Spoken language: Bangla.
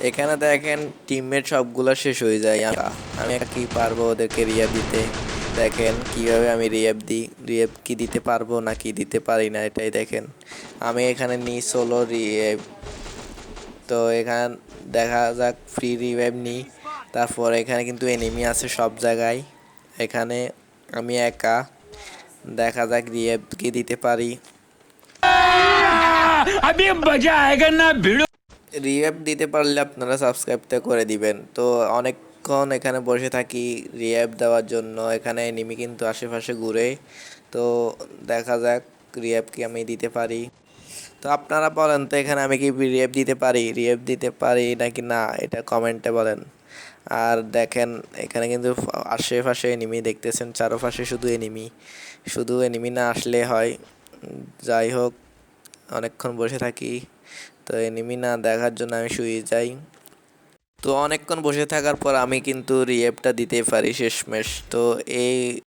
এখানে দেখেন টিমমেট সবগুলো শেষ হয়ে যায় আমি কি পারব ওদেরকে রিয়াব দিতে দেখেন কীভাবে আমি রিয়াব দিই রিয়াব কি দিতে পারব না কি দিতে পারি না এটাই দেখেন আমি এখানে নিই সোলো রিয়াব তো এখানে দেখা যাক ফ্রি রিভাইভ নিই তারপর এখানে কিন্তু এনিমি আছে সব জায়গায় এখানে আমি একা দেখা যাক রিয়াব কি দিতে পারি আমি না ভিড় রিঅ্যাপ দিতে পারলে আপনারা সাবস্ক্রাইবটা করে দিবেন। তো অনেকক্ষণ এখানে বসে থাকি রিঅ্যাপ দেওয়ার জন্য। এখানে এনিমি কিন্তু আশেপাশে ঘুরে। তো দেখা যাক রিঅ্যাপ কি আমি দিতে পারি। তো আপনারা বলেন তো এখানে আমি কি রিঅ্যাপ দিতে পারি? রিঅ্যাপ দিতে পারি নাকি না? এটা কমেন্টে বলেন। আর দেখেন, এখানে কিন্তু আশেপাশে এনিমি দেখতেছেন, চারপাশে শুধু এনিমি শুধু এনিমি না আসলে হয়। যাই হোক অনেকক্ষণ বসে থাকি। তো এনিমি না দেখার জন্য আমি শুয়ে যাই। তো অনেকক্ষণ বসে থাকার পর আমি কিন্তু রিয়েপটা দিতে পারি শেষমেশ। তো এই